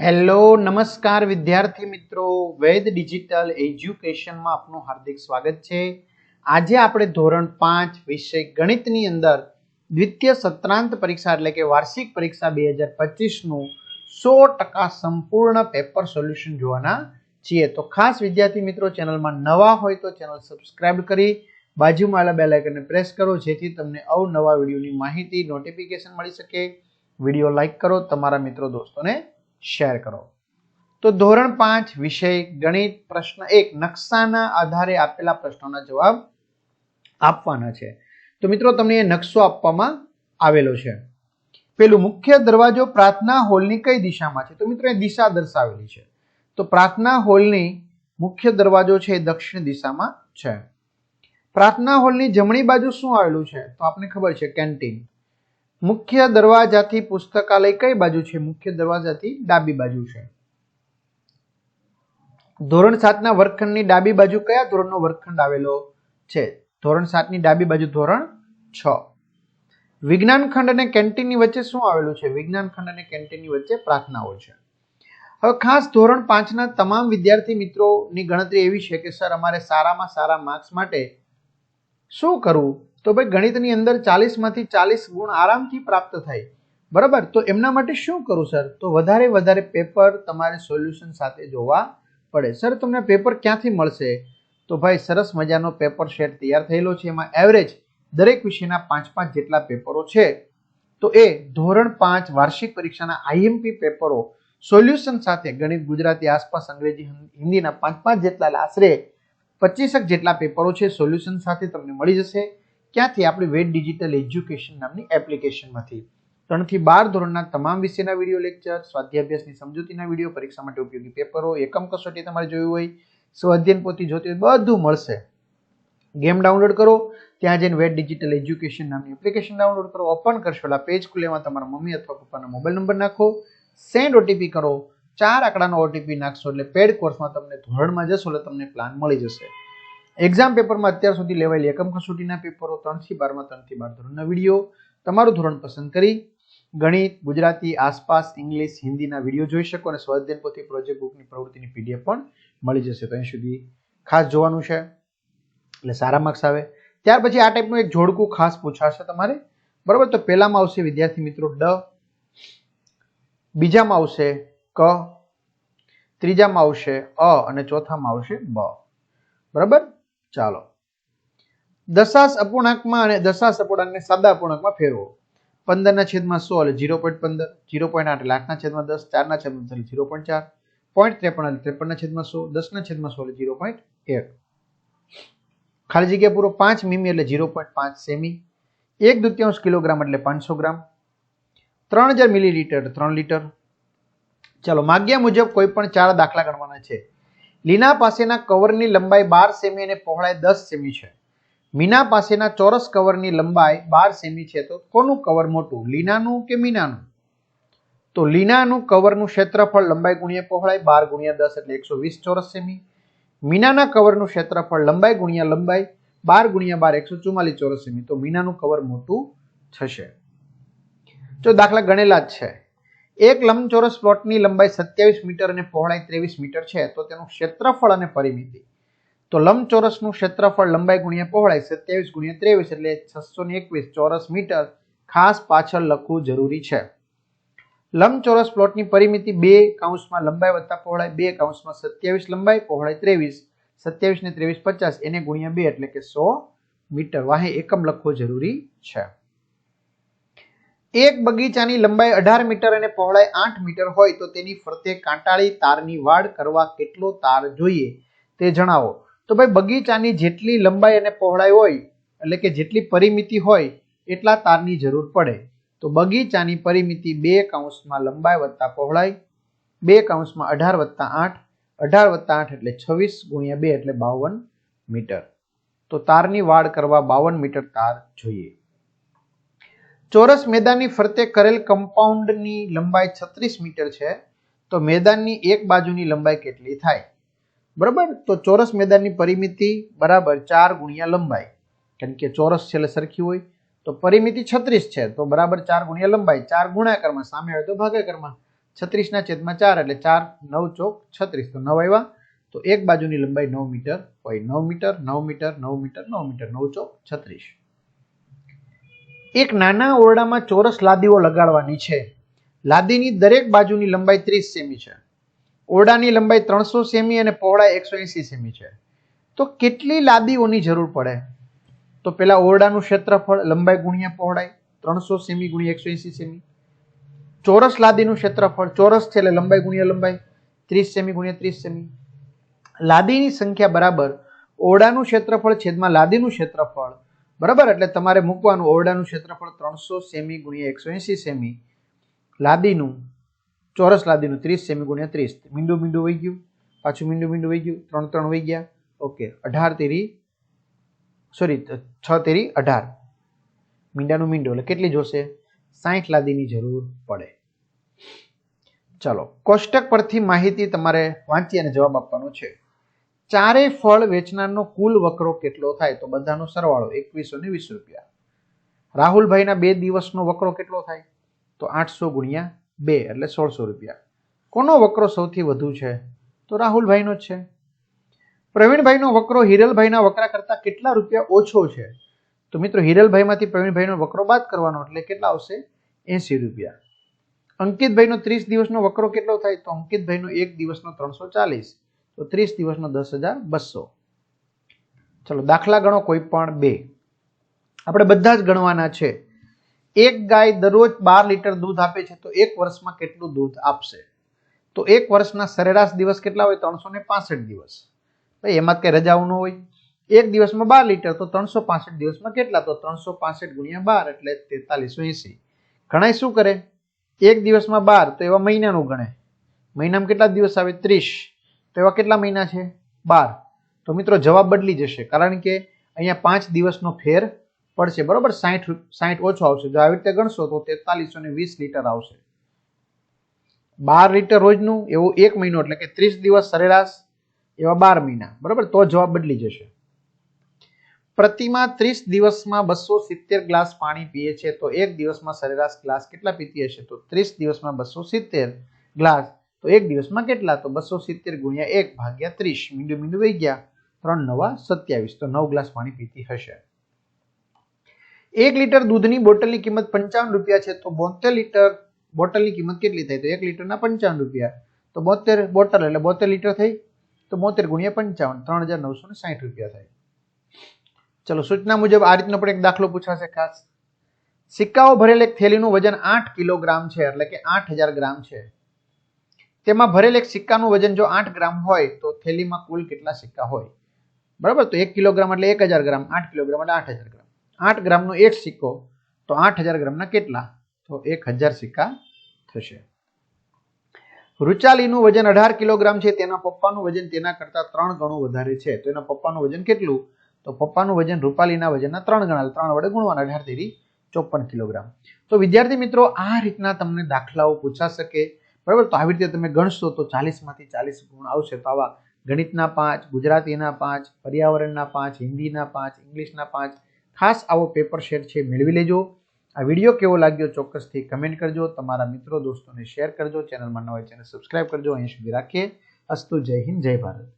Hello, નમસ્કાર વિદ્યાર્થી મિત્રો. વેદ ડિજિટલ એજ્યુકેશનમાં આપનું હાર્દિક સ્વાગત છે. આજે આપણે ધોરણ પાંચ વિષય ગણિતની અંદર દ્વિતીય સત્રાંત પરીક્ષા એટલે કે વાર્ષિક પરીક્ષા બે હજાર પચીસનું સો ટકા સંપૂર્ણ પેપર સોલ્યુશન જોવાના છીએ. તો ખાસ વિદ્યાર્થી મિત્રો, ચેનલમાં નવા હોય તો ચેનલ સબસ્ક્રાઇબ કરી, બાજુમાં આવેલા બેલ પ્રેસ કરો, જેથી તમને અવનવા વિડીયોની માહિતી, નોટિફિકેશન મળી શકે. વીડિયો લાઇક કરો, તમારા મિત્રો, દોસ્તોને શેર કરો. તો ધોરણ પાંચ, વિષય, ગણિત, પ્રશ્ન એક, નકશાના આધારે આપેલા પ્રશ્નોના જવાબ આપવાના છે. તો મિત્રો, તમને એ નકશો આપવામાં આવેલો છે. પેલું, મુખ્ય દરવાજો પ્રાર્થના હોલની કઈ દિશામાં છે? તો મિત્રો, એ દિશા દર્શાવેલી છે. તો પ્રાર્થના હોલની મુખ્ય દરવાજો છે એ દક્ષિણ દિશામાં છે. પ્રાર્થના હોલની જમણી બાજુ શું આવેલું છે? તો આપને ખબર છે, કેન્ટીન. મુખ્ય દરવાજાથી પુસ્તકાલય કઈ બાજુ છે? મુખ્ય દરવાજાથી ડાબી બાજુ છે. ધોરણ સાતના વર્ગખંડની ડાબી બાજુ કયા ધોરણનો વર્ગખંડ આવેલો છે? ધોરણ સાતની ડાબી બાજુ ધોરણ છ. વિજ્ઞાન ખંડ અને કેન્ટીનની વચ્ચે શું આવેલું છે? વિજ્ઞાન ખંડ અને કેન્ટીનની વચ્ચે પ્રાર્થનાઓ છે. હવે ખાસ ધોરણ પાંચના તમામ વિદ્યાર્થી મિત્રોની ગણતરી એવી છે કે, સર, અમારે સારામાં સારા માર્ક્સ માટે શું કરવું? તો ભાઈ ગણિતની અંદર ચાલીસમાંથી ચાલીસ ગુણ આરામથી પ્રાપ્ત થાય. બરાબર? તો એમના માટે શું કરું, સર? તો વધારે વધારે પેપર તમારે સોલ્યુશન સાથે જોવા પડે. સર, તમને પેપર ક્યાંથી મળશે? તો ભાઈ સરસ મજાનો પેપર સેટ તૈયાર થયેલો છે. એમાં એવરેજ દરેક વિષયના પાંચ પાંચ જેટલા પેપરો છે. તો એ ધોરણ પાંચ વાર્ષિક પરીક્ષાના આઈએમપી પેપરો સોલ્યુશન સાથે ગણિત, ગુજરાતી, આસપાસ અંગ્રેજી હિન્દીના પાંચ પાંચ જેટલા આશરે પચીસક જેટલા પેપરો છે. સોલ્યુશન સાથે તમને મળી જશે. ક્યાંથી આપણી વેદ ડિજિટલ એજ્યુકેશન નામની એપ્લિકેશનમાંથી ત્રણથી બાર ધોરણના તમામ વિષયના વીડિયો લેક્ચર સ્વાધ્યાભ્યાસની સમજૂતીના વીડિયો પરીક્ષા માટે ઉપયોગી પેપરો, એકમ કસોટી તમારે જોયું હોય સ્વાધ્યન પોતી જોતી હોય, બધું મળશે. ગેમ ડાઉનલોડ કરો, ત્યાં જઈને વેટ ડિજિટલ એજ્યુકેશન નામની એપ્લિકેશન ડાઉનલોડ કરો ઓપન કરશો, એટલે પેજ ખુલેમાં તમારા મમ્મી અથવા પપ્પાનો મોબાઈલ નંબર નાખો સેન્ડ ઓટીપી કરો, ચાર આંકડાનો ઓટીપી નાખશો, એટલે પેડ કોર્સમાં તમને ધોરણમાં જશો, એટલે તમને પ્લાન મળી જશે. એક્ઝામ પેપરમાં અત્યાર સુધી લેવાયેલી એકમ કસોટીના પેપરો ત્રણથી બારમાં, ત્રણથી બાર ધોરણના વીડિયો તમારું ધોરણ પસંદ કરી ગણિત, ગુજરાતી, આસપાસ, ઇંગ્લિશ, હિન્દીના વીડિયો જોઈ શકો અને સ્વાધ્યાયન પોથી પ્રોજેક્ટ બુકની પ્રવૃત્તિની પીડીએફ પણ મળી જશે. તો અહીં સુધી ખાસ જોવાનું છે એટલે સારા માર્ક્સ આવે. ત્યાર પછી આ ટાઈપનું એક જોડકું ખાસ પૂછાશે તમારે. બરાબર? તો પહેલામાં આવશે વિદ્યાર્થી મિત્રો ડ, બીજામાં આવશે ક, ત્રીજામાં આવશે અ અને ચોથામાં આવશે બ. બરાબર? ચાલો. દશાંશ અપૂર્ણાંકમાં અને દશાંશ અપૂર્ણાંકને સાદા અપૂર્ણાંકમાં ફેરવો. પંદરના છેદમાં સો એટલે ઝીરો પોઈન્ટ પંદર, ઝીરો પોઈન્ટ આઠ લાખના છેદમાં દસ, ચારના છેદમાં એટલે ઝીરો પોઈન્ટ ચાર, પોઈન્ટ ત્રેપન એટલે ત્રેપનના છેદમાં સો, દસના છેદમાં સો એટલે ઝીરો પોઈન્ટ એક. ખાલી જગ્યા પૂરો પાંચ મીમી એટલે ઝીરો પોઈન્ટ પાંચ સેમી, એક દુત્યાંશ કિલોગ્રામ એટલે પાંચસો ગ્રામ, ત્રણ હજાર મિલીલીટર ત્રણ લીટર. ચાલો, માગ્યા મુજબ કોઈ પણ ચાર દાખલા ગણવાના છે. લીના પાસેના કવરની લંબાઈ બાર સેમી અને પહોળાઈ દસ સેમી છે. મીના પાસેના ચોરસ કવરની લંબાઈ બાર સેમી છે તો કોનું કવર મોટું, લીનાનું કે મીનાનું? તો લીનાનું કવરનું ક્ષેત્રફળ લંબાઈ ગુણ્યા પહોળાઈ બાર ગુણ્યા દસ એટલે એકસો વીસ ચોરસ સેમી. મીનાના કવરનું ક્ષેત્રફળ લંબાઈ ગુણ્યા લંબાઈ બાર ગુણ્યા બાર એકસો ચુમ્માલીસ ચોરસ સેમી. તો મીનાનું કવર મોટું થશે. જો દાખલા ગણેલા જ છે. એક લંબચોરસ પ્લોટની લંબાઈ સત્યાવીસ મીટર અને પહોળાઈ ત્રેવીસ મીટર છે, તો તેનું ક્ષેત્રફળ અને પરિમિતિ. તો લંબચોરસનું ક્ષેત્રફળ લંબાઈ ગુણ્યા પહોળાઈ સત્યાવીસ ગુણ્યા ત્રેવીસ એટલે છસો એકવીસ ચોરસ મીટર ખાસ પાછળ લખવું જરૂરી છે. લંબચોરસ પ્લોટની પરિમિતિ બે કાઉન્સમાં લંબાઈ વત્તા પહોળાઈ, બે કાઉન્સમાં સત્યાવીસ લંબાઈ, પહોળાઈ ત્રેવીસ, સત્યાવીસ ને ત્રેવીસ પચાસ, એને ગુણ્યા બે એટલે કે સો મીટર. વાહે એકમ લખવો જરૂરી છે. એક બગીચાની લંબાઈ અઢાર મીટર અને પહોળાઈ આઠ મીટર હોય તો તેની ફરતે કાંટાળી તારની વાડ કરવા કેટલો તાર જોઈએ તે જણાવો. તો ભાઈ, બગીચાની જેટલી લંબાઈ અને પહોળાઈ હોય, એટલે કે જેટલી પરિમિતિ હોય, એટલા તારની જરૂર પડે. તો બગીચાની પરિમિતિ બે કાઉન્સમાં લંબાઈ વત્તા પહોળાઈ, બે કાઉન્સમાં અઢાર વત્તા આઠ, અઢાર વત્તા આઠ એટલે છવ્વીસ ગુણ્યા બે એટલે બાવન મીટર. તો તારની વાડ કરવા બાવન મીટર તાર જોઈએ. ચોરસ મેદાનની ફરતે કરેલ કમ્પાઉન્ડની લંબાઈ છત્રીસ મીટર છે, તો મેદાનની એક બાજુની લંબાઈ કેટલી થાય? બરાબર? તો ચોરસ મેદાનની પરિમિતિ બરાબર ચાર ગુણ્યા લંબાઈ. કારણ કે ચોરસ છેલ્લે સરખી હોય, તો પરિમિતિ છત્રીસ છે, તો બરાબર ચાર ગુણ્યા લંબાઈ. ચાર ગુણાકારમાં, સામે આવે તો ભાગાકારમાં. છત્રીસના છેદમાં ચાર, એટલે ચાર, નવ ચોક છત્રીસ. તો નવ આવ્યા, તો એક બાજુની લંબાઈ નવ મીટર હોય નવ મીટર નવ મીટર નવ મીટર નવ મીટર, નવ ચોક છત્રીસ. એક નાના ઓરડામાં ચોરસ લાદીઓ લગાડવાની છે. લાદીની દરેક બાજુની લંબાઈ ત્રીસ સેમી છે. ઓરડાની લંબાઈ ત્રણસો સેમી અને પહોળાઈ એકસો એંસી સેમી છે. તો કેટલી લાદીઓની જરૂર પડે? તો પેલા ઓરડાનું ક્ષેત્રફળ લંબાઈ ગુણ્યા પહોળાઈ, ત્રણસો સેમી ગુણ્યા એકસો એંસી સેમી. ચોરસ લાદીનું ક્ષેત્રફળ ચોરસ છે એટલે લંબાઈ ગુણ્યા લંબાઈ, ત્રીસ સેમી ગુણ્યા ત્રીસ સેમી. લાદીની સંખ્યા બરાબર ઓરડાનું ક્ષેત્રફળ છેદમાં લાદીનું ક્ષેત્રફળ બરાબર? એટલે તમારે મૂકવાનું ઓરડાનું ક્ષેત્રફળ ત્રણસો સેમી ગુણ્યા એકસો એંસી સેમી, લાદીનું, ચોરસ લાદીનું ત્રીસ સેમી ગુણ્યા ત્રીસ. મીંડું મીંડું વહી ગયું, પાછું મીંડું મીંડું વહી ગયું, ત્રણ ત્રણ વહી ગયા. ઓકે, અઢાર તેરી, સોરી છ તેરી અઢાર. મીંડાનું મીંડું, એટલે કેટલી જોશે? સાઠ લાદીની જરૂર પડે. ચાલો, કોષ્ટક પરથી માહિતી તમારે વાંચી અને જવાબ આપવાનો છે. ચારેય ફળ વેચનારનો કુલ વકરો કેટલો થાય? તો બધાનો સરવાળો એકવીસો ને વીસ રૂપિયા. રાહુલભાઈના બે દિવસનો વકરો કેટલો થાય? તો આઠસો ગુણ્યા બે, એટલે સોળસો રૂપિયા. કોનો વકરો સૌથી વધુ છે? તો રાહુલભાઈનો જ છે. પ્રવીણભાઈનો વકરો હિરલભાઈના વકરા કરતાં કેટલા રૂપિયા ઓછો છે? તો મિત્રો, હિરલભાઈમાંથી પ્રવીણભાઈનો વકરો બાદ કરવાનો એટલે કેટલા આવશે? એંસી રૂપિયા. અંકિતભાઈનો ત્રીસ દિવસનો વકરો કેટલો થાય? તો અંકિતભાઈનો એક દિવસનો ત્રણસો ચાલીસ. તો ત્રીસ દિવસનો દસ હજાર બસો. ચલો, દાખલા ગણો કોઈ પણ બે. આપણે બધા જ ગણવાના છે. એક ગાય દરરોજ બાર લીટર દૂધ આપે છે તો એક વર્ષમાં કેટલું દૂધ આપશે? તો એક વર્ષના સરેરાશ દિવસ કેટલા હોય? ત્રણસો ને પાસઠ દિવસ. ભાઈ એમાં કઈ રજાઓ ન હોય. એક દિવસમાં બાર લીટર તો ત્રણસો પાસઠ દિવસમાં કેટલા? તો ત્રણસો પાસઠ ગુણ્યા બાર એટલે તેતાલીસો એસી. ગણાય શું કરે? એક દિવસમાં બાર તો એવા મહિનાનું ગણે મહિનામાં કેટલા દિવસ આવે? ત્રીસ. તો એવા કેટલા મહિના છે? બાર. તો મિત્રો જવાબ બદલી જશે, કારણ કે અહીંયા પાંચ દિવસનો ફેર પડશે, બરોબર? સાઠ સાઠ ઓછો આવશે. જો આવી રીતે ગણશો તો તેતાલીસો વીસ લીટર આવશે. બાર લીટર રોજનું, એવું એક મહિનો, એટલે કે ત્રીસ દિવસ સરેરાશ, એવા બાર મહિના. બરોબર? તો જવાબ બદલી જશે. પ્રતિમા ત્રીસ દિવસમાં બસો સિત્તેર ગ્લાસ પાણી પીએ છે, તો એક દિવસમાં સરેરાશ ગ્લાસ કેટલા પીતી હશે? તો ત્રીસ દિવસમાં બસો સિત્તેર ગ્લાસ. તો એક દિવસમાં કેટલા? તો બસો સિત્તેર ગુણ્યા એક ભાગ્યા ત્રીસ. મીંડું મીંડું વહી ગયા. ત્રણ નવા સત્યાવીસ. તો નવ ગ્લાસ પાણી પીતી હશે. એક લીટર દૂધની બોટલની કિંમત પંચાવન રૂપિયા છે. તો બોતેર લીટર બોટલની કિંમત કેટલી થાય તો એક લીટરના પંચાવન રૂપિયા. તો બોતેર બોટલ એટલે બોતેર લીટર થઈ. તો બોતેર ગુણ્યા પંચાવન. ત્રણ હજાર નવસો ને સાઠ રૂપિયા થાય. ચલો, સૂચના મુજબ આ રીતનો પણ એક દાખલો પૂછાશે ખાસ. સિક્કાઓ ભરેલ એક થેલીનું વજન આઠ કિલોગ્રામ છે. એટલે કે આઠ હજાર ગ્રામ છે. તેમાં ભરેલ એક સિક્કાનું વજન જો આઠ ગ્રામ હોય, તો થેલીમાં કુલ કેટલા સિક્કા હોય? બરાબર? તો એક કિલોગ્રામ એટલે એક હજાર ગ્રામ, આઠ કિલોગ્રામ એટલે આઠ હજાર ગ્રામ. આઠ ગ્રામનો એક સિક્કો, તો આઠ હજાર ગ્રામના કેટલા? તો એક હજાર સિક્કા થશે. રૂચાલીનું વજન અઢાર કિલોગ્રામ છે, તેના પપ્પાનું વજન તેના કરતાં ત્રણ ગણું વધારે છે. તો એના પપ્પાનું વજન કેટલું? તો પપ્પાનું વજન રૂપાલીના વજનના ત્રણ ગણા ત્રણ વડે ગુણવાના, અઢાર તેરી ચોપન કિલોગ્રામ. તો વિદ્યાર્થી મિત્રો, આ રીતના તમને દાખલાઓ પૂછા શકે બરાબર? તો આવી રીતે તમે ગણશો તો ચાલીસમાંથી ચાલીસ ગુણ આવશે. તો આવા ગણિતના પાંચ, ગુજરાતીના પાંચ, પર્યાવરણના પાંચ, હિન્દીના પાંચ, ઇંગ્લિશના પાંચ, ખાસ આવો પેપર શેર છે, મેળવી લેજો. આ વીડિયો કેવો લાગ્યો ચોક્કસથી કમેન્ટ કરજો. તમારા મિત્રો, દોસ્તોને શેર કરજો. ચેનલમાં નવા ચેનલ સબસ્ક્રાઇબ કરજો. અહીં સુધી રાખીએ. અસ્તુ, જય હિન્દ, જય ભારત.